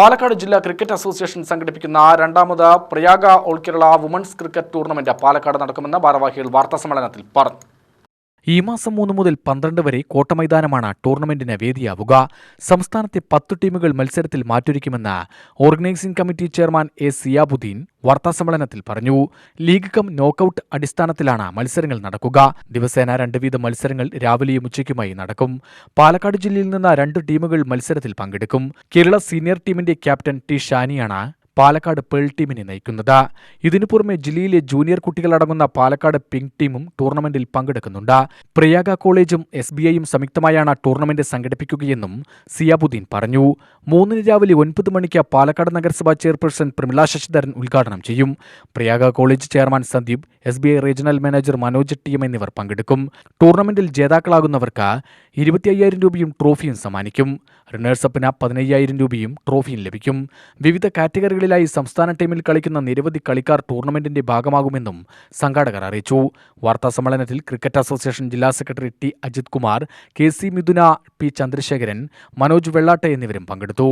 പാലക്കാട് ജില്ലാ cricket association സംഘടിപ്പിക്കുന്ന രണ്ടാമത് Prayaga all Kerala women's cricket tournament Palakkad നടക്കുമെന്ന് ഭാരവാഹികൾ വാർത്താസമ്മേളനത്തിൽ പറഞ്ഞു. ഈ മാസം മൂന്ന് മുതൽ പന്ത്രണ്ട് വരെ കോട്ടമൈതാനമാണ് ടൂർണമെന്റിന് വേദിയാവുക. സംസ്ഥാനത്തെ പത്ത് ടീമുകൾ മത്സരത്തിൽ മാറ്റൊരുക്കുമെന്ന് organising committee chairman A Siyabuddin വാർത്താസമ്മേളനത്തിൽ പറഞ്ഞു. ലീഗ് കം നോക്കൌട്ട് അടിസ്ഥാനത്തിലാണ് മത്സരങ്ങൾ നടക്കുക. ദിവസേന രണ്ട് വീതം മത്സരങ്ങൾ രാവിലെയും ഉച്ചയ്ക്കുമായി നടക്കും. പാലക്കാട് ജില്ലയിൽ നിന്ന് രണ്ട് ടീമുകൾ മത്സരത്തിൽ പങ്കെടുക്കും. കേരള സീനിയർ ടീമിന്റെ ക്യാപ്റ്റൻ ടി ഷാനിയാണ് പാലക്കാട് പേൾ ടീമിനെ നയിക്കുന്നത്. ഇതിനു പുറമെ ജില്ലയിലെ ജൂനിയർ കുട്ടികളടങ്ങുന്ന പാലക്കാട് പിങ്ക് ടീമും ടൂർണമെന്റിൽ പങ്കെടുക്കുന്നുണ്ട്. പ്രയാഗ കോളേജും എസ് ബി ഐയും സംയുക്തമായാണ് ടൂർണമെന്റ് സംഘടിപ്പിക്കുകയെന്നും സിയാബുദ്ദീൻ പറഞ്ഞു. മൂന്നിന് രാവിലെ ഒൻപത് മണിക്ക് പാലക്കാട് നഗരസഭാ ചെയർപേഴ്സൺ പ്രമിള ശശിധരൻ ഉദ്ഘാടനം ചെയ്യും. Prayaga college chairman Sandeep S B I regional manager Manoj T M എന്നിവർ പങ്കെടുക്കും. ടൂർണമെന്റിൽ ജേതാക്കളാകുന്നവർക്ക് ഇരുപത്തി അയ്യായിരം രൂപയും ട്രോഫിയും സമ്മാനിക്കും. റണ്ണേഴ്സപ്പിന് പതിനയ്യായിരം രൂപയും ട്രോഫിയും ലഭിക്കും. വിവിധ കാറ്റഗറികളിലായി സംസ്ഥാന ടീമിൽ കളിക്കുന്ന നിരവധി കളിക്കാർ ടൂർണമെന്റിന്റെ ഭാഗമാകുമെന്നും സംഘാടകർ അറിയിച്ചു. വാർത്താ സമ്മേളനത്തിൽ ക്രിക്കറ്റ് അസോസിയേഷൻ ജില്ലാ secretary T Ajith Kumar K C Mithuna P Chandrasekharan Manoj Vellatt എന്നിവരും പങ്കെടുത്തു.